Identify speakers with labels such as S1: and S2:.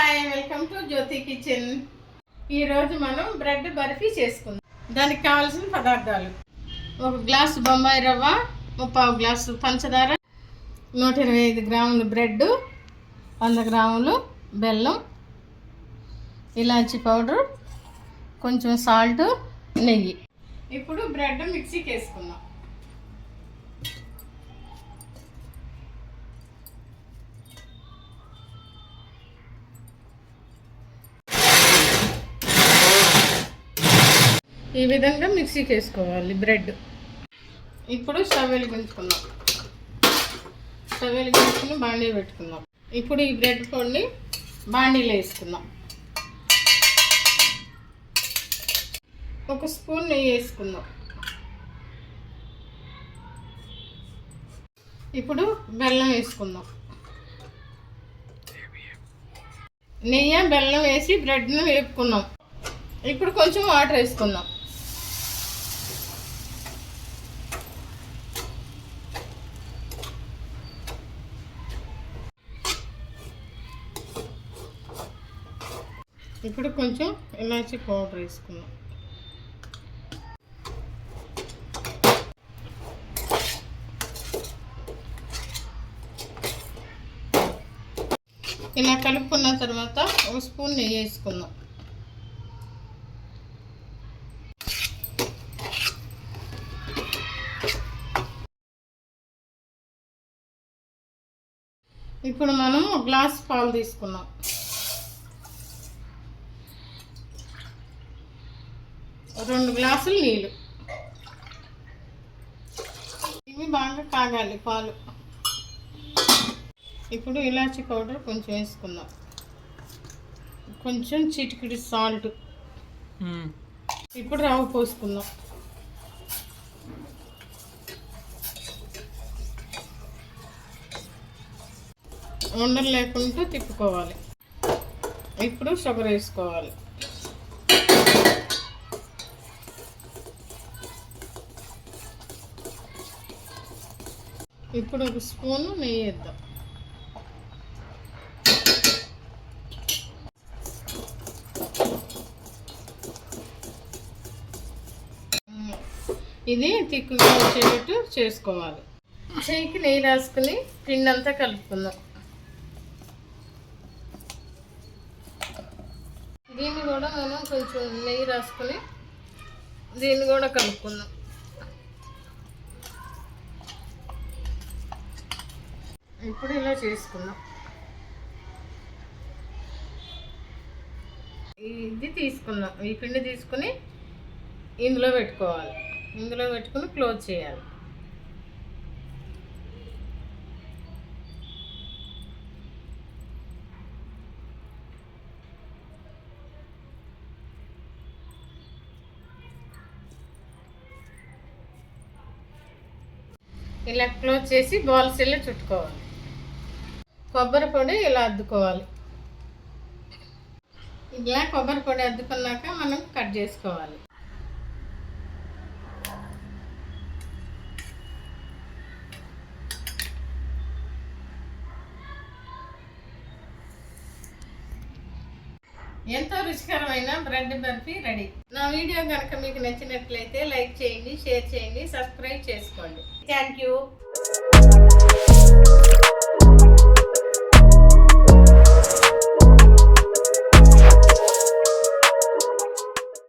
S1: Hi welcome to Jyothi kitchen. ఈరోజు మనం bread barfi చేసుకుందాం. దానికి కావాల్సిన పదార్థాలు. ఒక గ్లాసు బొంబాయి రవ్వ ముప్పావు గ్లాసు పంచదార నూట ఇరవై ఐదు గ్రాములు బ్రెడ్ వంద గ్రాములు బెల్లం ఇలాచి పౌడర్ కొంచెం సాల్ట్ నెయ్యి. ఇప్పుడు బ్రెడ్ మిక్సీకి వేసుకుందాం. ఈ విధంగా మిక్సీకి వేసుకోవాలి బ్రెడ్. ఇప్పుడు స్టవ్ వెలిగించుకుందాం స్టవ్ వెలిగించుకుని బాండీ పెట్టుకుందాం. ఇప్పుడు ఈ బ్రెడ్ పొడిని బాండీలో వేసుకుందాం. ఒక స్పూన్ నెయ్యి వేసుకుందాం. ఇప్పుడు బెల్లం వేసుకుందాం. నెయ్యి బెల్లం వేసి బ్రెడ్ను వేపుకున్నాం ఇప్పుడు కొంచెం వాటర్ వేసుకుందాం. ఇప్పుడు కొంచెం ఇలాచి పౌడర్ వేసుకుందాం. ఇలా కలుపుకున్న తర్వాత ఒక స్పూన్ నెయ్యి వేసుకుందాం. ఇప్పుడు మనం గ్లాస్ పాలు తీసుకున్నాం. రెండు గ్లాసులు నీళ్ళు. ఇవి బాగా కాగాలి పాలు. ఇప్పుడు ఇలాచీ పౌడర్ కొంచెం వేసుకుందాం. కొంచెం చిటికిడి సాల్ట్. ఇప్పుడు రవ్వ పోసుకుందాం. ఉండలు లేకుండా తిప్పుకోవాలి. ఇప్పుడు షుగర్ వేసుకోవాలి. ఇప్పుడు ఒక స్పూను నెయ్యి వేద్దాం. ఇది తిక్కుగా వచ్చేటట్టు చేసుకోవాలి. చేయికి నెయ్యి రాసుకుని పిండంతా కలుపుకుందాం. దీన్ని కూడా మనం కొంచెం నెయ్యి రాసుకుని దీన్ని కూడా కలుపుకుందాం. ఇప్పుడు ఇలా చేసుకుందాం. ఇది తీసుకుందాం. ఈ పిండి తీసుకుని ఇందులో పెట్టుకోవాలి. ఇందులో పెట్టుకుని క్లోజ్ చేయాలి. ఇలా క్లోజ్ చేసి బాల్స్ ఇలా చుట్టుకోవాలి. కొబ్బరి పొడి ఇలా అద్దుకోవాలి. ఇలా కొబ్బరి పొడి అద్దుకున్నాక మనం కట్ చేసుకోవాలి. ఎంతో రుచికరమైన బ్రెడ్ బర్ఫీ రెడీ. నా వీడియో కనుక మీకు నచ్చినట్లయితే లైక్ చేయండి షేర్ చేయండి సబ్స్క్రైబ్ చేసుకోండి. Thank you.